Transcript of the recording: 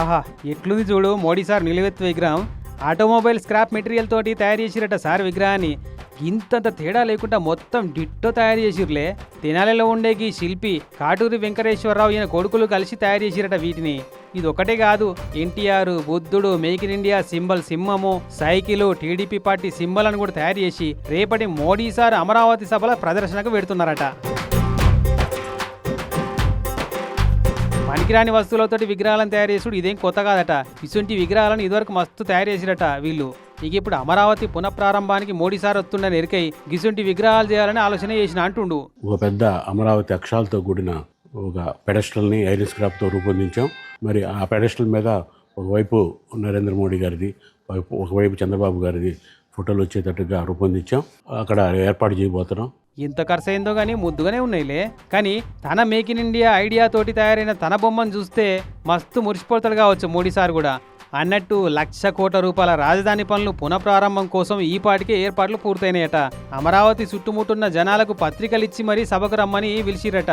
ఆహా ఎట్లుంది చూడు. మోడీ సార్ నిలువెత్తు విగ్రహం. ఆటోమొబైల్ స్క్రాప్ మెటీరియల్ తోటి తయారు చేసిరట సార్ విగ్రహాన్ని. ఇంతంత తేడా లేకుండా మొత్తం డిట్టో తయారు చేసిర్లే. తెనాలిలో ఉండేకి శిల్పి కాటూరి వెంకటేశ్వరరావు ఈయన కొడుకులు కలిసి తయారు చేసిరట వీటిని. ఇది ఒకటే కాదు ఎన్టీఆర్ బుద్ధుడు మేక్ ఇన్ ఇండియా సింబల్ సింహము సైకిల్ టీడీపీ పార్టీ సింబల్ అని కూడా తయారు చేసి రేపటి మోడీ సార్ అమరావతి సభలో ప్రదర్శనకు పెడుతున్నారట. పనికిరాని వస్తువులతోటి విగ్రహాలను తయారు చేసుడు ఇదేం కొత్త కాదట. ఇటువంటి విగ్రహాలను ఇదివరకు మస్తు తయారు చేసిరట వీళ్ళు. ఇక ఇప్పుడు అమరావతి పునఃప్రారంభానికి మోడీ సార్ వస్తుండని ఎరికై గిసుంటి విగ్రహాలు చేయాలని ఆలోచన చేసిన అంటుండు. ఒక పెద్ద అమరావతి అక్షరాలతో కూడిన ఒక పెడస్టల్ని ఐరిస్క్రాప్తో రూపొందించాం. మరి ఆ పెడస్టల్ మీద ఒకవైపు నరేంద్ర మోడీ గారిది ఒకవైపు చంద్రబాబు గారిది ఫోటోలు వచ్చేటట్టుగా రూపొందించాం. అక్కడ ఏర్పాటు చేయబోతున్నాం. ఇంత ఖర్చయిందో కానీ ముద్దుగానే ఉన్నాయిలే. కానీ తన మేక్ ఇన్ ఇండియా ఐడియా తోటి తయారైన తన బొమ్మను చూస్తే మస్తు మురిసిపోతాడు కావచ్చు మోడీ సార్ కూడా. అన్నట్టు లక్ష కోట్ల రూపాయల రాజధాని పనులు పునఃప్రారంభం కోసం ఈ పాటికే ఏర్పాట్లు పూర్తయినాయట. అమరావతి చుట్టుముట్టున్న జనాలకు పత్రికలు ఇచ్చి మరీ సభకు రమ్మని పిలిచిరట